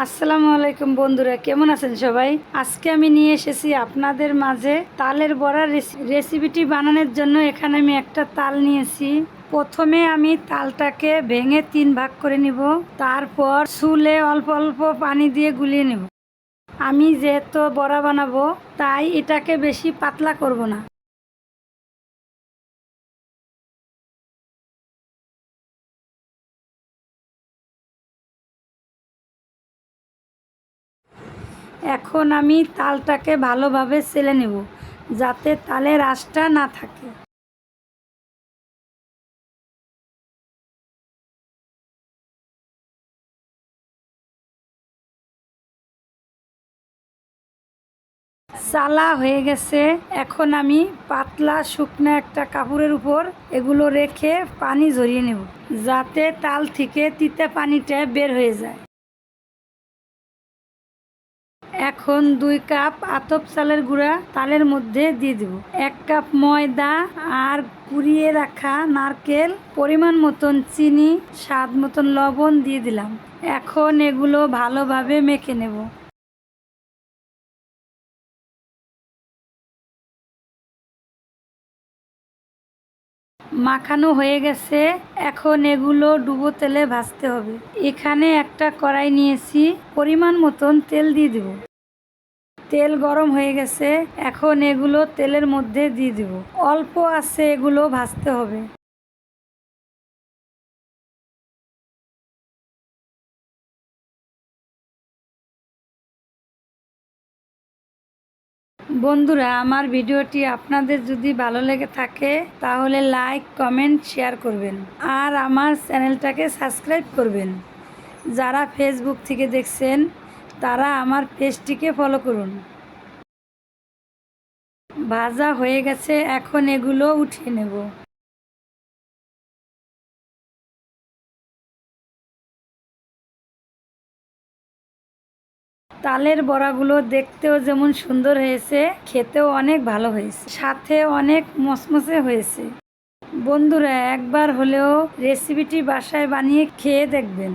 আসসালামু আলাইকুম বন্ধুরা, কেমন আছেন সবাই? আজকে আমি নিয়ে এসেছি আপনাদের মাঝে তালের বড়া রেসি- রেসিপিটি বানানোর জন্য। এখানে আমি একটা তাল নিয়েছি। প্রথমে আমি তালটাকে ভেঙে তিন ভাগ করে নিব। তারপর চুলে অল্প অল্প পানি দিয়ে গুলিয়ে নেব। আমি যেহেতু বড়া বানাবো, তাই এটাকে বেশি পাতলা করব না। এখন আমি তালটাকে ভালোভাবে সেলে নেব, যাতে তালের আঁশটা না থাকে। চালা হয়ে গেছে। এখন আমি পাতলা শুকনো একটা কাপড়ের উপর এগুলো রেখে পানি ঝরিয়ে নেব, যাতে তাল থেকে তিতে পানিটা বের হয়ে যায়। এখন দুই কাপ আতপ চালের গুঁড়া তালের মধ্যে দিয়ে দেব। এক কাপ ময়দা আর কুড়িয়ে রাখা নারকেল, পরিমাণ মতন চিনি, স্বাদ মতন লবণ দিয়ে দিলাম। এখন এগুলো ভালোভাবে মেখে নেব। মাখানো হয়ে গেছে। এখন এগুলো ডুবো তেলে ভাজতে হবে। এখানে একটা কড়াই নিয়েছি। পরিমাণ মতন তেল দিয়ে দেব। তেল গরম হয়ে গেছে, এখন এগুলো তেলের মধ্যে দিয়ে দেব। অল্প আছে, এগুলো ভাজতে হবে। বন্ধুরা, আমার ভিডিওটি আপনাদের যদি ভালো লেগে থাকে, তাহলে লাইক, কমেন্ট, শেয়ার করবেন। আর আমার চ্যানেলটাকে সাবস্ক্রাইব করবেন। যারা ফেসবুক থেকে দেখছেন তারা আমার পেজটিকে ফলো করুন। ভাজা হয়ে গেছে, এখন এগুলো উঠিয়ে নেব। তালের বড়াগুলো দেখতেও যেমন সুন্দর হয়েছে, খেতেও অনেক ভালো হয়েছে। সাথে অনেক মসমসে হয়েছে। বন্ধুরা, একবার হলেও রেসিপিটি বাসায় বানিয়ে খেয়ে দেখবেন।